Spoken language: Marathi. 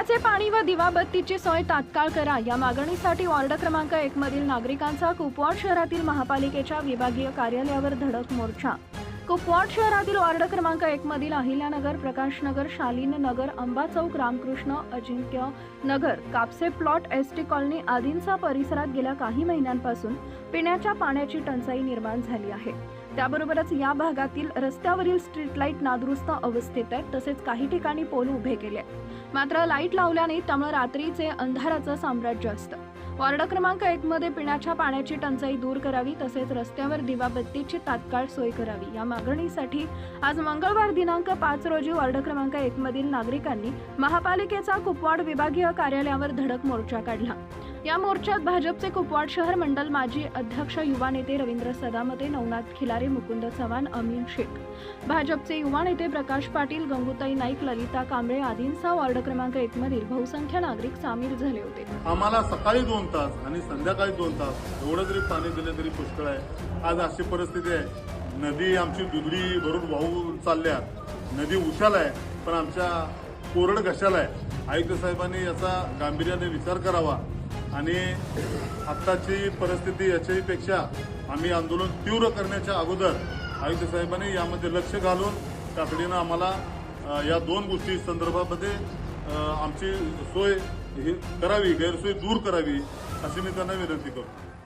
पिण्याचे पाणी व दिवाबत्तीची सोय तात्काळ करा. या मागणीसाठी वॉर्ड क्रमांक एकमधील नागरिकांचा कुपवाड शहरातील महापालिकेच्या विभागीय कार्यालयावर धडक मोर्चा. कुपवाड शहरातील वार्ड क्रमांक एक मधील Ahilyanagar Prakashnagar Shalin Nagar Amba Chowk Ramkrishna Ajinkya Nagar Kapse plot S T colony आदींचा परिसरात गेल्या काही महिन्यांपासून पिण्याच्या पाण्याची टंचाई निर्माण झाली आहे. त्याबरोबरच या भागातील रस्त्यावरील स्ट्रीट लाइट नादुरुस्त अवस्थेत आहेत तसेच काही ठिकाणी पोल उभे केले मात्र लाइट लावल्याने त्यामुळे रात्रीचे अंधाराचं साम्राज्य असतं. वॉर्ड क्रमांक एक मध्ये पिण्याच्या पाण्याची टंचाई दूर करावी तसेच रस्त्यावर दिवाबत्तीची तात्काळ सोय करावी. या मागणीसाठी आज मंगळवार दिनांक पाच रोजी वॉर्ड क्रमांक एक मधील नागरिकांनी महापालिकेचा कुपवाड विभागीय कार्यालयावर धडक मोर्चा काढला. या मोर्चात भाजपचे कुपवाड शहर मंडल माजी अध्यक्ष युवा नेते रवींद्र सदामते नवनाथ खिलारे मुकुंद चव्हाण अमीन शेख. भाजपचे युवा नेते प्रकाश पाटील गंगूताई नाईक ललिता कांबळे आदींचा वॉर्ड क्रमांक एक मधील बहुसंख्य नागरिक सामील झाले होते. आम्हाला सकाळी दोन तास आणि संध्याकाळी दोन तास एवढं जरी पाणी दिलं तरी पुष्कळ आहे. आज अशी परिस्थिती आहे. नदी आमची दुधडी भरून वाहू चालल्या. नदी उशाला आहे पण आमच्या कोरड घशाला आहे. आयुक्त साहेबांनी याचा गांभीर्याने विचार करावा. आणि आत्ताची परिस्थिती याच्यापेक्षा आम्ही आंदोलन तीव्र करण्याच्या अगोदर आयुक्त साहेबांनी यामध्ये लक्ष घालून तातडीनं आम्हाला या दोन गोष्टी संदर्भामध्ये आमची सोय हे करावी गैरसोय दूर करावी अशी मी त्यांना विनंती करतो.